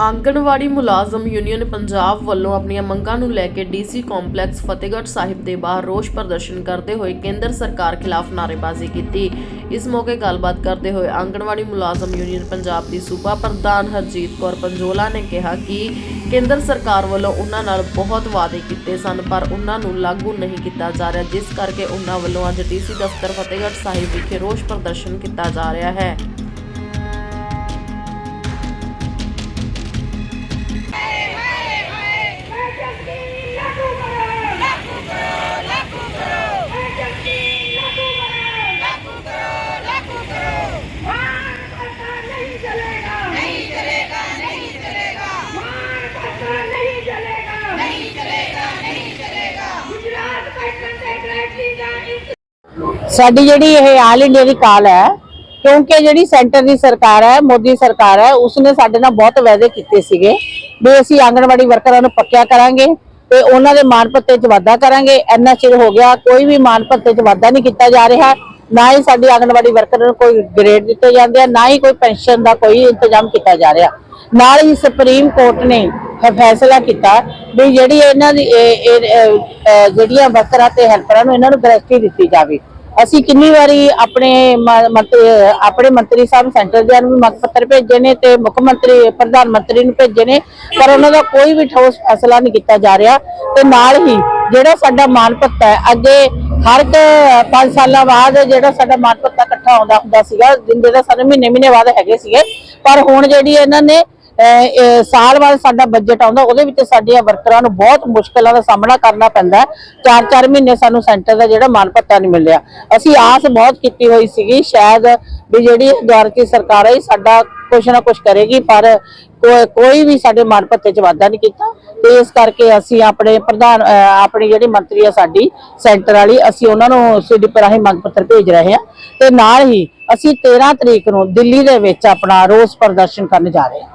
ਆਂਗਣਵਾੜੀ ਮੁਲਾਜ਼ਮ ਯੂਨੀਅਨ ਪੰਜਾਬ ਵੱਲੋਂ ਆਪਣੀਆਂ ਮੰਗਾਂ ਨੂੰ ਲੈ ਕੇ ਡੀਸੀ ਕੰਪਲੈਕਸ ਫਤਿਹਗੜ੍ਹ ਸਾਹਿਬ ਦੇ ਬਾਹਰ ਰੋਸ ਪ੍ਰਦਰਸ਼ਨ ਕਰਦੇ ਹੋਏ ਕੇਂਦਰ ਸਰਕਾਰ ਖਿਲਾਫ ਨਾਅਰੇਬਾਜ਼ੀ ਕੀਤੀ। ਇਸ ਮੌਕੇ ਗੱਲਬਾਤ ਕਰਦੇ ਹੋਏ ਆਂਗਣਵਾੜੀ ਮੁਲਾਜ਼ਮ ਯੂਨੀਅਨ ਪੰਜਾਬ ਦੀ ਸੂਬਾ ਪ੍ਰਧਾਨ ਹਰਜੀਤ ਕੌਰ ਪੰਜੋਲਾ ਨੇ ਕਿਹਾ ਕਿ ਕੇਂਦਰ ਸਰਕਾਰ ਵੱਲੋਂ ਉਹਨਾਂ ਨਾਲ ਬਹੁਤ ਵਾਅਦੇ ਕੀਤੇ ਸਨ, ਪਰ ਉਹਨਾਂ ਨੂੰ ਲਾਗੂ ਨਹੀਂ ਕੀਤਾ ਜਾ ਰਿਹਾ, ਜਿਸ ਕਰਕੇ ਉਹਨਾਂ ਵੱਲੋਂ ਅੱਜ ਡੀਸੀ ਦਫ਼ਤਰ ਫਤਿਹਗੜ੍ਹ ਸਾਹਿਬ ਵਿਖੇ ਰੋਸ ਪ੍ਰਦਰਸ਼ਨ ਕੀਤਾ ਜਾ ਰਿਹਾ ਹੈ। ਸਾਡੀ ਜਿਹੜੀ ਇਹ ਆਲ ਇੰਡੀਆ ਦੀ ਕਾਲ ਹੈ, ਕਿਉਂਕਿ ਜਿਹੜੀ ਸੈਂਟਰ ਦੀ ਸਰਕਾਰ ਹੈ, ਮੋਦੀ ਸਰਕਾਰ ਹੈ, ਉਸਨੇ ਸਾਡੇ ਨਾਲ ਬਹੁਤ ਵਾਅਦੇ ਕੀਤੇ ਸੀਗੇ ਵੀ ਅਸੀਂ ਆਂਗਣਵਾੜੀ ਵਰਕਰਾਂ ਨੂੰ ਪੱਕਿਆ ਕਰਾਂਗੇ ਤੇ ਉਹਨਾਂ ਦੇ ਮਾਨ ਭੱਤੇ 'ਚ ਵਾਧਾ ਕਰਾਂਗੇ। ਇੰਨਾ ਚਿਰ ਹੋ ਗਿਆ, ਕੋਈ ਵੀ ਮਾਨ ਭੱਤੇ 'ਚ ਵਾਧਾ ਨਹੀਂ ਕੀਤਾ ਜਾ ਰਿਹਾ। ਨਾ ਹੀ ਸਾਡੀ ਆਂਗਣਵਾੜੀ ਵਰਕਰਾਂ ਨੂੰ ਕੋਈ ਗ੍ਰੇਡ ਦਿੱਤੇ ਜਾਂਦੇ ਆ, ਨਾ ਹੀ ਕੋਈ ਪੈਨਸ਼ਨ ਦਾ ਕੋਈ ਇੰਤਜ਼ਾਮ ਕੀਤਾ ਜਾ ਰਿਹਾ। ਨਾਲ ਹੀ ਸੁਪਰੀਮ ਕੋਰਟ ਨੇ ਫੈਸਲਾ ਕੀਤਾ ਵੀ ਜਿਹੜੀ ਇਹਨਾਂ ਦੀ ਜਿਹੜੀਆਂ ਵਰਕਰਾਂ ਤੇ ਹੈਲਪਰਾਂ ਨੂੰ ਇਹਨਾਂ ਨੂੰ ਗ੍ਰੈਜੂਟੀ ਦਿੱਤੀ ਜਾਵੇ। ਅਸੀਂ ਕਿੰਨੀ ਵਾਰੀ ਆਪਣੇ ਆਪਣੇ ਮੰਤਰੀ ਸਾਹਿਬ ਸੈਂਟਰ ਦੇ ਨੂੰ ਮੰਗ ਪੱਤਰ ਭੇਜੇ ਨੇ ਤੇ ਮੁੱਖ ਮੰਤਰੀ, ਪ੍ਰਧਾਨ ਮੰਤਰੀ ਨੂੰ ਭੇਜੇ ਨੇ, ਪਰ ਉਹਨਾਂ ਦਾ ਕੋਈ ਵੀ ਠੋਸ ਫੈਸਲਾ ਨਹੀਂ ਕੀਤਾ ਜਾ ਰਿਹਾ। ਤੇ ਨਾਲ ਹੀ ਜਿਹੜਾ ਸਾਡਾ ਮਾਨ ਭੱਤਾ ਹੈ, ਅੱਗੇ ਹਰ ਇੱਕ 5 ਸਾਲਾਂ ਬਾਅਦ ਜਿਹੜਾ ਸਾਡਾ ਮਾਨ ਭੱਤਾ ਇਕੱਠਾ ਆਉਂਦਾ ਹੁੰਦਾ ਸੀਗਾ, ਜਿੰਦੇ ਦਾ ਸਾਨੂੰ ਮਹੀਨੇ ਮਹੀਨੇ ਬਾਅਦ ਹੈਗੇ ਸੀਗੇ, ਪਰ ਹੁਣ ਜਿਹੜੀ ਇਹਨਾਂ ਨੇ ਸਾਲ ਬਾਅਦ ਸਾਡਾ ਬਜਟ ਆਉਂਦਾ, ਉਹਦੇ ਵਿੱਚ ਸਾਡੀਆਂ ਵਰਕਰਾਂ ਨੂੰ ਬਹੁਤ ਮੁਸ਼ਕਲਾਂ ਦਾ ਸਾਹਮਣਾ ਕਰਨਾ ਪੈਂਦਾ ਚਾਰ ਚਾਰ ਮਹੀਨੇ ਸਾਨੂੰ ਸੈਂਟਰ ਦਾ ਜਿਹੜਾ ਮਾਨ ਭੱਤਾ ਨਹੀਂ ਮਿਲਿਆ। ਅਸੀਂ ਆਸ ਬਹੁਤ ਕੀਤੀ ਹੋਈ ਸੀਗੀ, ਸ਼ਾਇਦ ਵੀ ਜਿਹੜੀ ਦੁਆਰਕੀ ਸਰਕਾਰ ਹੈ ਸਾਡਾ ਕੁਛ ਨਾ ਕੁਛ ਕਰੇਗੀ, ਪਰ ਕੋਈ ਵੀ ਸਾਡੇ ਮਾਨ ਭੱਤੇ 'ਚ ਵਾਧਾ ਨਹੀਂ ਕੀਤਾ। ਤੇ ਇਸ ਕਰਕੇ ਅਸੀਂ ਆਪਣੇ ਪ੍ਰਧਾਨ ਆਪਣੀ ਜਿਹੜੀ ਮੰਤਰੀ ਆ ਸਾਡੀ ਸੈਂਟਰ ਵਾਲੀ, ਅਸੀਂ ਉਹਨਾਂ ਨੂੰ ਸਿੱਧੀ ਰਾਹੀਂ ਮੰਗ ਪੱਤਰ ਭੇਜ ਰਹੇ ਹਾਂ। ਤੇ ਨਾਲ ਹੀ ਅਸੀਂ 13 ਤਰੀਕ ਨੂੰ ਦਿੱਲੀ ਦੇ ਵਿੱਚ ਆਪਣਾ ਰੋਸ ਪ੍ਰਦਰਸ਼ਨ ਕਰਨ ਜਾ ਰਹੇ ਹਾਂ।